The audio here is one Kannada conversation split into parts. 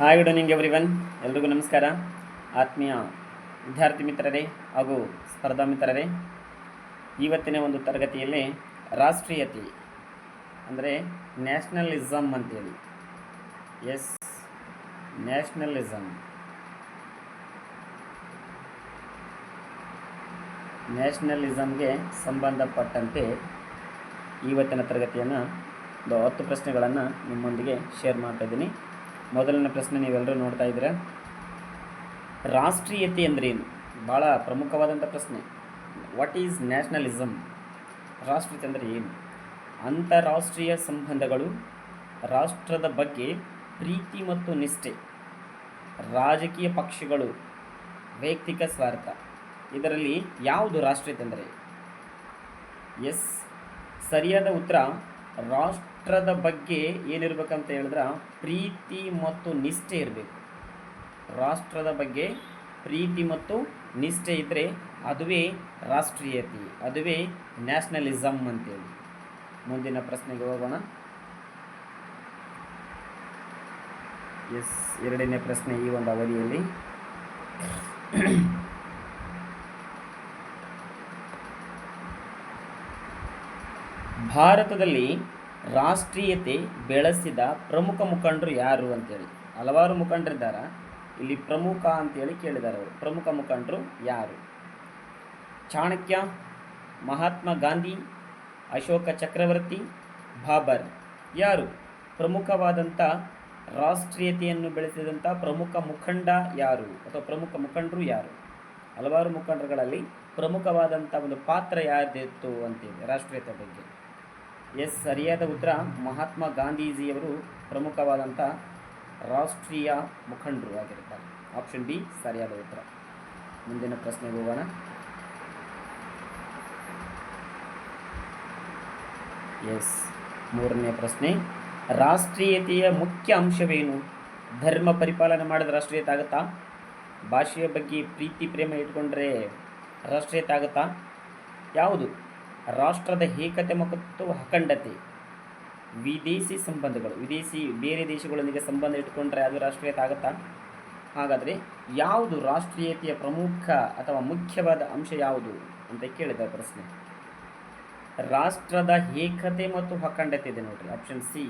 Hi good evening every one ಎಲ್ರಿಗೂ ನಮಸ್ಕಾರ. ಆತ್ಮೀಯ ವಿದ್ಯಾರ್ಥಿ ಮಿತ್ರರೇ ಹಾಗೂ ಸ್ಪರ್ಧಾ ಮಿತ್ರರೇ, ಇವತ್ತಿನ ಒಂದು ತರಗತಿಯಲ್ಲಿ ರಾಷ್ಟ್ರೀಯತೆ, ಅಂದರೆ ನ್ಯಾಷನಲಿಸಮ್ ಅಂತೇಳಿ. ಎಸ್ ನ್ಯಾಷನಲಿಸಮ್ ನ್ಯಾಷನಲಿಸಮ್ಗೆ ಸಂಬಂಧಪಟ್ಟಂತೆ ಇವತ್ತಿನ ತರಗತಿಯನ್ನು ಒಂದು ಹತ್ತು ಪ್ರಶ್ನೆಗಳನ್ನು ನಿಮ್ಮೊಂದಿಗೆ ಶೇರ್ ಮಾಡ್ತಾ ಇದ್ದೀನಿ. ಮೊದಲನೇ ಪ್ರಶ್ನೆ ನೀವೆಲ್ಲರೂ ನೋಡ್ತಾ ಇದ್ದೀರಾ? ರಾಷ್ಟ್ರೀಯತೆ ಅಂದ್ರೇನು? ಭಾಳ ಪ್ರಮುಖವಾದಂಥ ಪ್ರಶ್ನೆ. ವಾಟ್ ಈಸ್ ನ್ಯಾಷನಲಿಸಮ್ ರಾಷ್ಟ್ರೀಯತೆ ಅಂದರೆ ಏನು? ಅಂತಾರಾಷ್ಟ್ರೀಯ ಸಂಬಂಧಗಳು, ರಾಷ್ಟ್ರದ ಬಗ್ಗೆ ಪ್ರೀತಿ ಮತ್ತು ನಿಷ್ಠೆ, ರಾಜಕೀಯ ಪಕ್ಷಗಳು, ವೈಯಕ್ತಿಕ ಸ್ವಾರ್ಥ. ಇದರಲ್ಲಿ ಯಾವುದು ರಾಷ್ಟ್ರೀಯತೆ ಅಂದರೆ? ಎಸ್, ಸರಿಯಾದ ಉತ್ತರ ರಾಷ್ಟ್ರದ ಬಗ್ಗೆ ಏನಿರ್ಬೇಕಂತ ಹೇಳಿದ್ರೆ ಪ್ರೀತಿ ಮತ್ತು ನಿಷ್ಠೆ ಇರಬೇಕು. ರಾಷ್ಟ್ರದ ಬಗ್ಗೆ ಪ್ರೀತಿ ಮತ್ತು ನಿಷ್ಠೆ ಇದ್ದರೆ ಅದುವೇ ರಾಷ್ಟ್ರೀಯತೆ, ಅದುವೇ ನ್ಯಾಷನಲಿಸಮ್ ಅಂತೇಳಿ. ಮುಂದಿನ ಪ್ರಶ್ನೆಗೆ ಹೋಗೋಣ. ಎಸ್, ಎರಡನೇ ಪ್ರಶ್ನೆ ಈ ಒಂದು ಅವಧಿಯಲ್ಲಿ. ಭಾರತದಲ್ಲಿ ರಾಷ್ಟ್ರೀಯತೆ ಬೆಳೆಸಿದ ಪ್ರಮುಖ ಮುಖಂಡರು ಯಾರು ಅಂತೇಳಿ? ಹಲವಾರು ಮುಖಂಡರಿದ್ದಾರೆ. ಇಲ್ಲಿ ಪ್ರಮುಖ ಅಂತೇಳಿ ಕೇಳಿದ್ದಾರೆ ಅವರು. ಪ್ರಮುಖ ಮುಖಂಡರು ಯಾರು? ಚಾಣಕ್ಯ, ಮಹಾತ್ಮ ಗಾಂಧಿ, ಅಶೋಕ ಚಕ್ರವರ್ತಿ, ಬಾಬರ್ ಯಾರು? ಪ್ರಮುಖವಾದಂಥ ರಾಷ್ಟ್ರೀಯತೆಯನ್ನು ಬೆಳೆಸಿದಂಥ ಪ್ರಮುಖ ಮುಖಂಡ ಯಾರು ಅಥವಾ ಪ್ರಮುಖ ಮುಖಂಡರು ಯಾರು? ಹಲವಾರು ಮುಖಂಡರುಗಳಲ್ಲಿ ಪ್ರಮುಖವಾದಂಥ ಒಂದು ಪಾತ್ರ ಯಾರ್ದಿತ್ತು ಅಂತೇಳಿ, ರಾಷ್ಟ್ರೀಯತೆ ಬಗ್ಗೆ. ಎಸ್ ಸರಿಯಾದ ಉತ್ತರ ಮಹಾತ್ಮ ಗಾಂಧೀಜಿಯವರು ಪ್ರಮುಖವಾದಂಥ ರಾಷ್ಟ್ರೀಯ ಮುಖಂಡರು ಆಗಿರುತ್ತಾರೆ. ಆಪ್ಷನ್ ಬಿ ಸರಿಯಾದ ಉತ್ತರ. ಮುಂದಿನ ಪ್ರಶ್ನೆ ಹೋಗೋಣ. ಎಸ್, ಮೂರನೇ ಪ್ರಶ್ನೆ. ರಾಷ್ಟ್ರೀಯತೆಯ ಮುಖ್ಯ ಅಂಶವೇನು? ಧರ್ಮ ಪರಿಪಾಲನೆ ಮಾಡಿದ ರಾಷ್ಟ್ರೀಯತೆ ಆಗುತ್ತಾ? ಭಾಷೆಯ ಬಗ್ಗೆ ಪ್ರೀತಿ, ಪ್ರೇಮ ಇಟ್ಕೊಂಡ್ರೆ ರಾಷ್ಟ್ರೀಯತೆ ಆಗುತ್ತಾ? ಯಾವುದು? ರಾಷ್ಟ್ರದ ಏಕತೆ ಮತ್ತು ಅಖಂಡತೆ. ವಿದೇಶಿ ಸಂಬಂಧಗಳು, ವಿದೇಶಿ ಬೇರೆ ದೇಶಗಳೊಂದಿಗೆ ಸಂಬಂಧ ಇಟ್ಕೊಂಡ್ರೆ ಅದು ರಾಷ್ಟ್ರೀಯತೆ ಆಗುತ್ತಾ? ಹಾಗಾದರೆ ಯಾವುದು ರಾಷ್ಟ್ರೀಯತೆಯ ಪ್ರಮುಖ ಅಥವಾ ಮುಖ್ಯವಾದ ಅಂಶ ಯಾವುದು ಅಂತ ಕೇಳಿದ ಪ್ರಶ್ನೆ. ರಾಷ್ಟ್ರದ ಏಕತೆ ಮತ್ತು ಅಖಂಡತೆ ಇದೆ ನೋಡ್ರಿ ಆಪ್ಷನ್ ಸಿ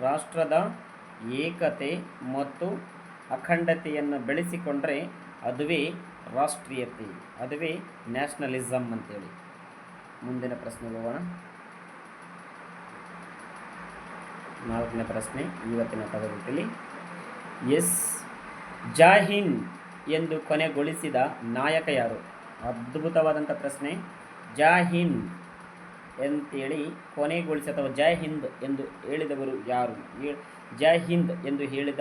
ರಾಷ್ಟ್ರದ ಏಕತೆ ಮತ್ತು ಅಖಂಡತೆಯನ್ನು ಬೆಳೆಸಿಕೊಂಡ್ರೆ ಅದುವೇ ರಾಷ್ಟ್ರೀಯತೆ, ಅದುವೇ ನ್ಯಾಷನಲಿಸಮ್ ಅಂತೇಳಿ. ಮುಂದಿನ ಪ್ರಶ್ನೆ ಹೋಗೋಣ ನಾಲ್ಕನೇ ಪ್ರಶ್ನೆ ಇವತ್ತಿನ ತರಗತಿಯಲ್ಲಿ ಎಸ್. ಜಾಹಿನ್ ಎಂದು ಕೊನೆಗೊಳಿಸಿದ ನಾಯಕ ಯಾರು? ಅದ್ಭುತವಾದಂಥ ಪ್ರಶ್ನೆ. ಜಾಹಿನ್ ಅಂತೇಳಿ ಕೊನೆಗೊಳಿಸಿ ಅಥವಾ ಜೈ ಹಿಂದ್ ಎಂದು ಹೇಳಿದವರು ಯಾರು? ಜೈ ಹಿಂದ್ ಎಂದು ಹೇಳಿದ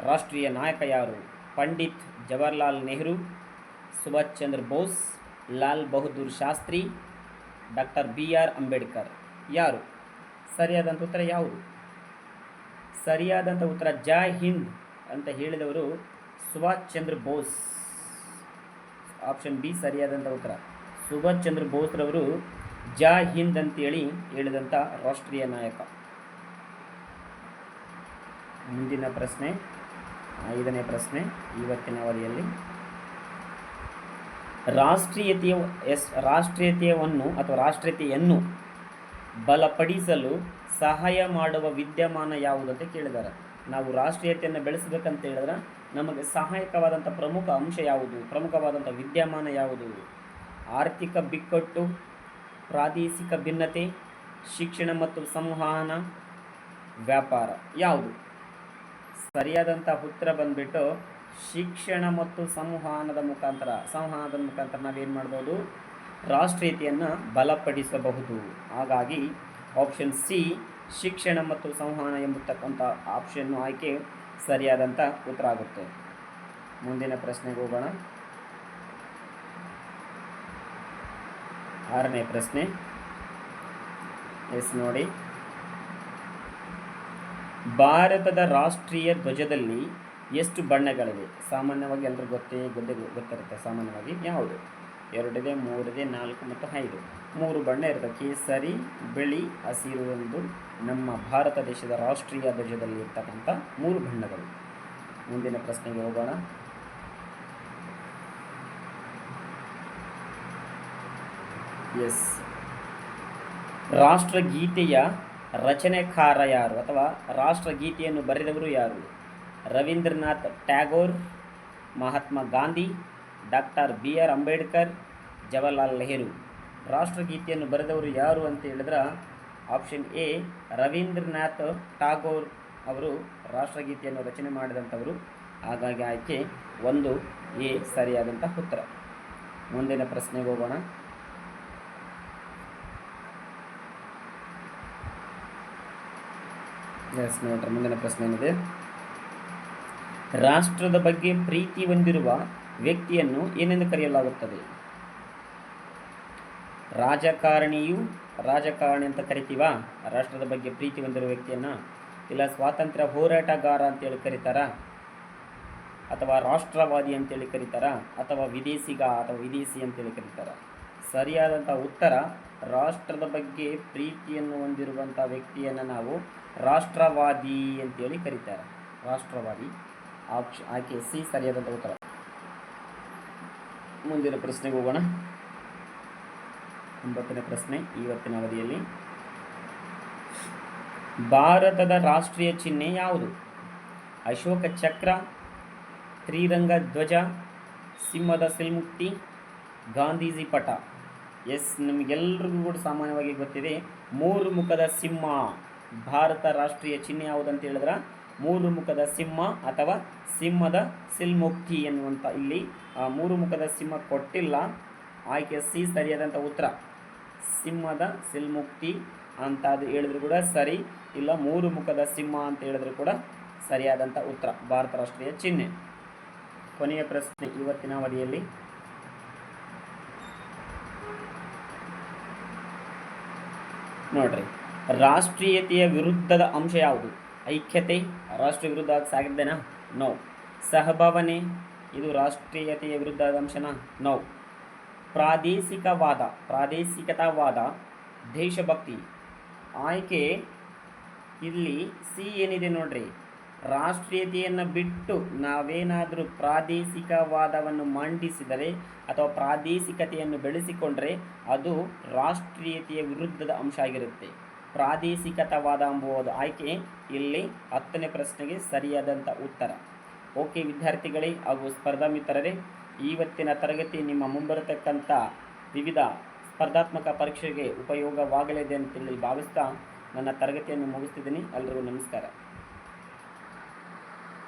ರಾಷ್ಟ್ರೀಯ ನಾಯಕ ಯಾರು? Pandit Jawaharlal Nehru Subhash Chandra Bose, Lal Bahadur Shastri doctor B R Ambedkar. ಯಾರು? ಸರಿಯಾದಂಥ ಉತ್ತರ ಯಾವುದು? ಸರಿಯಾದಂಥ ಉತ್ತರ ಜೈ ಹಿಂದ್ ಅಂತ ಹೇಳಿದವರು ಸುಭಾಷ್ ಚಂದ್ರ ಬೋಸ್. ಆಪ್ಷನ್ ಬಿ ಸರಿಯಾದಂಥ ಉತ್ತರ. ಸುಭಾಷ್ ಚಂದ್ರ ಬೋಸ್ರವರು ಜಾ ಹಿಂದ್ ಅಂತೇಳಿ ಹೇಳಿದಂಥ ರಾಷ್ಟ್ರೀಯ ನಾಯಕ. ಮುಂದಿನ ಪ್ರಶ್ನೆ, ಐದನೇ ಪ್ರಶ್ನೆ, ಇವತ್ತಿನ ಅವಧಿಯಲ್ಲಿ. ರಾಷ್ಟ್ರೀಯತೆಯ ಎಸ್ ರಾಷ್ಟ್ರೀಯತೆಯನ್ನು ಅಥವಾ ರಾಷ್ಟ್ರೀಯತೆಯನ್ನು ಬಲಪಡಿಸಲು ಸಹಾಯ ಮಾಡುವ ವಿದ್ಯಮಾನ ಯಾವುದು ಅಂತ ಕೇಳಿದ್ದಾರೆ ನಾವು ರಾಷ್ಟ್ರೀಯತೆಯನ್ನು ಬೆಳೆಸಬೇಕಂತ ಹೇಳಿದ್ರೆ ನಮಗೆ ಸಹಾಯಕವಾದಂಥ ಪ್ರಮುಖ ಅಂಶ ಯಾವುದು? ಪ್ರಮುಖವಾದಂಥ ವಿದ್ಯಮಾನ ಯಾವುದು? ಆರ್ಥಿಕ ಬಿಕ್ಕಟ್ಟು, ಪ್ರಾದೇಶಿಕ ಭಿನ್ನತೆ, ಶಿಕ್ಷಣ ಮತ್ತು ಸಂವಹನ, ವ್ಯಾಪಾರ ಯಾವುದು? ಸರಿಯಾದಂಥ ಉತ್ತರ ಬಂದ್ಬಿಟ್ಟು ಶಿಕ್ಷಣ ಮತ್ತು ಸಂವಹನದ ಮುಖಾಂತರ ಸಂವಹನದ ಮುಖಾಂತರ ನಾವೇನು ಮಾಡ್ಬೋದು? ರಾಷ್ಟ್ರೀಯತೆಯನ್ನು ಬಲಪಡಿಸಬಹುದು. ಹಾಗಾಗಿ ಆಪ್ಷನ್ ಸಿ ಶಿಕ್ಷಣ ಮತ್ತು ಸಂವಹನ ಎಂಬತಕ್ಕಂಥ ಆಪ್ಷನ್ನು ಆಯ್ಕೆ ಸರಿಯಾದಂಥ ಉತ್ತರ ಆಗುತ್ತೆ. ಮುಂದಿನ ಪ್ರಶ್ನೆಗೆ ಹೋಗೋಣ. ಆರನೇ ಪ್ರಶ್ನೆ. ಎಸ್ ನೋಡಿ. ಭಾರತದ ರಾಷ್ಟ್ರೀಯ ಧ್ವಜದಲ್ಲಿ ಎಷ್ಟು ಬಣ್ಣಗಳಿವೆ? ಸಾಮಾನ್ಯವಾಗಿ ಎಲ್ಲರೂ ಗೊತ್ತೇ ಗೊತ್ತೇ, ಗೊತ್ತಿರುತ್ತೆ. ಸಾಮಾನ್ಯವಾಗಿ ಯಾವುದು? ಎರಡಿದೆ, ಮೂರಿದೆ, ನಾಲ್ಕು ಮತ್ತು ಐದು. ಮೂರು ಬಣ್ಣ ಇರುತ್ತೆ. ಕೇಸರಿ, ಬಿಳಿ, ಹಸಿರು ಎಂದು ನಮ್ಮ ಭಾರತ ದೇಶದ ರಾಷ್ಟ್ರೀಯ ಧ್ವಜದಲ್ಲಿ ಇರ್ತಕ್ಕಂಥ ಮೂರು ಬಣ್ಣಗಳು. ಮುಂದಿನ ಪ್ರಶ್ನೆಗೆ ಹೋಗೋಣ. ಎಸ್. ರಾಷ್ಟ್ರಗೀತೆಯ ರಚನೆಕಾರ ಯಾರು? ಅಥವಾ ರಾಷ್ಟ್ರಗೀತೆಯನ್ನು ಬರೆದವರು ಯಾರು? Rabindranath Tagore, Mahatma Gandhi, doctor B R Ambedkar, Jawaharlal Nehru. ರಾಷ್ಟ್ರಗೀತೆಯನ್ನು ಬರೆದವರು ಯಾರು ಅಂತ ಹೇಳಿದ್ರೆ ಆಪ್ಷನ್ ಎ, ರವೀಂದ್ರನಾಥ್ ಟಾಗೋರ್ ಅವರು ರಾಷ್ಟ್ರಗೀತೆಯನ್ನು ರಚನೆ ಮಾಡಿದಂಥವರು. ಹಾಗಾಗಿ ಆಯ್ಕೆ ಒಂದು, ಎ, ಸರಿಯಾದಂಥ ಉತ್ತರ. ಮುಂದಿನ ಪ್ರಶ್ನೆಗೆ ಹೋಗೋಣ. ಎಸ್ ನೋಡ್ರಿ, ಮುಂದಿನ ಪ್ರಶ್ನೆ ಏನಿದೆ ರಾಷ್ಟ್ರದ ಬಗ್ಗೆ ಪ್ರೀತಿ ಹೊಂದಿರುವ ವ್ಯಕ್ತಿಯನ್ನು ಏನೆಂದು ಕರೆಯಲಾಗುತ್ತದೆ? ರಾಜಕಾರಣಿಯು ರಾಜಕಾರಣಿ ಅಂತ ಕರಿತೀವಾ? ರಾಷ್ಟ್ರದ ಬಗ್ಗೆ ಪ್ರೀತಿ ಹೊಂದಿರುವ ವ್ಯಕ್ತಿಯನ್ನು? ಇಲ್ಲ ಸ್ವಾತಂತ್ರ್ಯ ಹೋರಾಟಗಾರ ಅಂತೇಳಿ ಕರೀತಾರ? ಅಥವಾ ರಾಷ್ಟ್ರವಾದಿ ಅಂತೇಳಿ ಕರೀತಾರ? ಅಥವಾ ವಿದೇಶಿಗ ಅಥವಾ ವಿದೇಶಿ ಅಂತೇಳಿ ಕರೀತಾರ? ಸರಿಯಾದಂಥ ಉತ್ತರ, ರಾಷ್ಟ್ರದ ಬಗ್ಗೆ ಪ್ರೀತಿಯನ್ನು ಹೊಂದಿರುವಂಥ ವ್ಯಕ್ತಿಯನ್ನು ನಾವು ರಾಷ್ಟ್ರವಾದಿ ಅಂತೇಳಿ ಕರೀತಾರೆ. ರಾಷ್ಟ್ರವಾದಿ. ಆಪ್ಷ ಆಯ್ಕೆ ಸಿ ಸರಿಯಾದಂಥ ಉತ್ತರ. ಮುಂದಿನ ಪ್ರಶ್ನೆಗೆ ಹೋಗೋಣ. ಒಂಬತ್ತನೇ ಪ್ರಶ್ನೆ ಇವತ್ತಿನ ಅವಧಿಯಲ್ಲಿ. ಭಾರತದ ರಾಷ್ಟ್ರೀಯ ಚಿಹ್ನೆ ಯಾವುದು? ಅಶೋಕ ಚಕ್ರ, ತ್ರಿರಂಗ ಧ್ವಜ, ಸಿಂಹದ ಸಿಲ್ಮುಕ್ತಿ ಗಾಂಧೀಜಿ ಪಟ. ಎಸ್ ನಮಗೆಲ್ಲರಿಗೂ ಕೂಡ ಸಾಮಾನ್ಯವಾಗಿ ಗೊತ್ತಿದೆ. ಮೂರು ಮುಖದ ಸಿಂಹ. ಭಾರತ ರಾಷ್ಟ್ರೀಯ ಚಿಹ್ನೆ ಯಾವುದಂತ ಹೇಳಿದ್ರೆ? ಮೂರು ಮುಖದ ಸಿಂಹ ಅಥವಾ ಸಿಂಹದ ಸಿಲ್ಮುಕ್ತಿ ಎನ್ನುವಂಥ ಇಲ್ಲಿ ಮೂರು ಮುಖದ ಸಿಂಹ ಕೊಟ್ಟಿಲ್ಲ. ಆಯ್ಕೆ ಸಿ ಸರಿಯಾದಂಥ ಉತ್ತರ. ಸಿಂಹದ ಸಿಲ್ಮುಕ್ತಿ ಅಂತ ಅದು ಹೇಳಿದ್ರು ಕೂಡ ಸರಿ. ಇಲ್ಲ ಮೂರು ಮುಖದ ಸಿಂಹ ಅಂತ ಹೇಳಿದ್ರು ಕೂಡ ಸರಿಯಾದಂಥ ಉತ್ತರ. ಭಾರತ ರಾಷ್ಟ್ರೀಯ ಚಿಹ್ನೆ. ಕೊನೆಯ ಪ್ರಶ್ನೆ ಇವತ್ತಿನ ಅವಧಿಯಲ್ಲಿ. ನೋಡ್ರಿ, ರಾಷ್ಟ್ರೀಯತೆಯ ವಿರುದ್ಧದ ಅಂಶ ಯಾವುದು? ಐಕ್ಯತೆ ರಾಷ್ಟ್ರ ವಿರುದ್ಧ ಸಾಗಿದ್ದೇನಾ? ನೋ ಸಹಭಾವನೆ, ಇದು ರಾಷ್ಟ್ರೀಯತೆಯ ವಿರುದ್ಧದ ಅಂಶನ? ನೋ ಪ್ರಾದೇಶಿಕವಾದ, ಪ್ರಾದೇಶಿಕತಾವಾದ ದೇಶಭಕ್ತಿ. ಆಯ್ಕೆ, ಇಲ್ಲಿ ಸಿ ಏನಿದೆ ನೋಡ್ರಿ? ರಾಷ್ಟ್ರೀಯತೆಯನ್ನು ಬಿಟ್ಟು ನಾವೇನಾದರೂ ಪ್ರಾದೇಶಿಕವಾದವನ್ನು ಮಂಡಿಸಿದರೆ ಅಥವಾ ಪ್ರಾದೇಶಿಕತೆಯನ್ನು ಬೆಳೆಸಿಕೊಂಡರೆ ಅದು ರಾಷ್ಟ್ರೀಯತೆಯ ವಿರುದ್ಧದ ಅಂಶ ಆಗಿರುತ್ತೆ. ಪ್ರಾದೇಶಿಕತವಾದ ಎಂಬುವುದು ಆಯ್ಕೆ? ಇಲ್ಲಿ ಹತ್ತನೇ ಪ್ರಶ್ನೆಗೆ ಸರಿಯಾದಂಥ ಉತ್ತರ. ಓಕೆ ವಿದ್ಯಾರ್ಥಿಗಳೇ ಹಾಗೂ ಸ್ಪರ್ಧಾ ಮಿತ್ರರೇ ಇವತ್ತಿನ ತರಗತಿ ನಿಮ್ಮ ಮುಂಬರತಕ್ಕಂಥ ವಿವಿಧ ಸ್ಪರ್ಧಾತ್ಮಕ ಪರೀಕ್ಷೆಗೆ ಉಪಯೋಗವಾಗಲಿದೆ ಅಂತೇಳಿ ಭಾವಿಸ್ತಾ ನನ್ನ ತರಗತಿಯನ್ನು ಮುಗಿಸ್ತಿದ್ದೀನಿ. ಎಲ್ಲರಿಗೂ ನಮಸ್ಕಾರ.